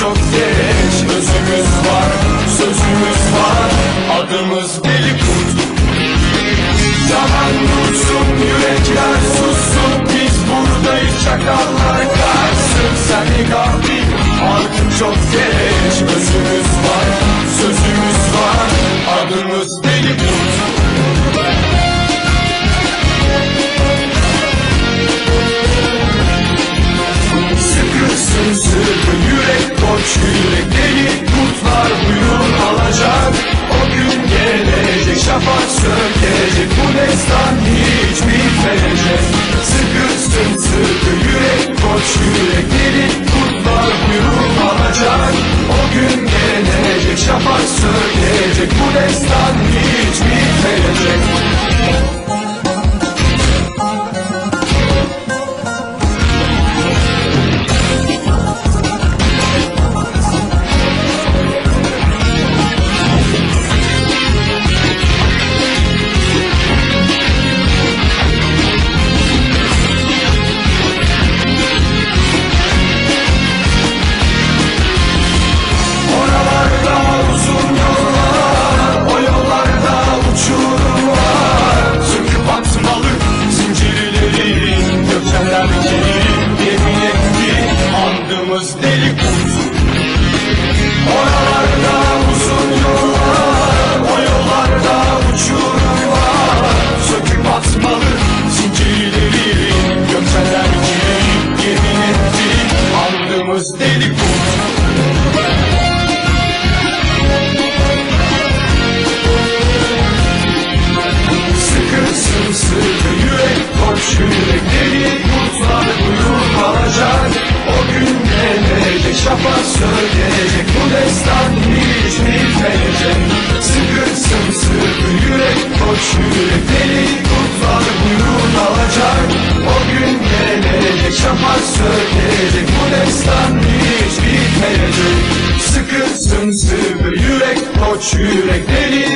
çok geç Özümüz var, sözümüz var. Adımız deli kurt. Zaman dursun, yürekler sussun. Biz buradayız çakallar kaçsın. Sen gafil, artık çok geç Özümüz koç yürek Deli kurtlar buyurun alacak. O gün gelecek şafak sökecek. Bu destan hiç bitmeyecek Sıkırsın sırrı yürek koç yürek Deli kurtlar buyurun alacak. O gün gelecek şafak Gökselerdeki yemin etti Andımız deli Oralarda sırrı yürek koç yürek Deli kurtlar buyur kalacak O gün gelecek şafak söyleyecek Bu destan hiç bitmeyecek Sıkırsın sırrı yürek koç yürek Deli kurtlar buyur kalacak O gün gelecek şafak söyleyecek Bu destan hiç bitmeyecek Sıkırsın sırrı yürek koç yürek Deli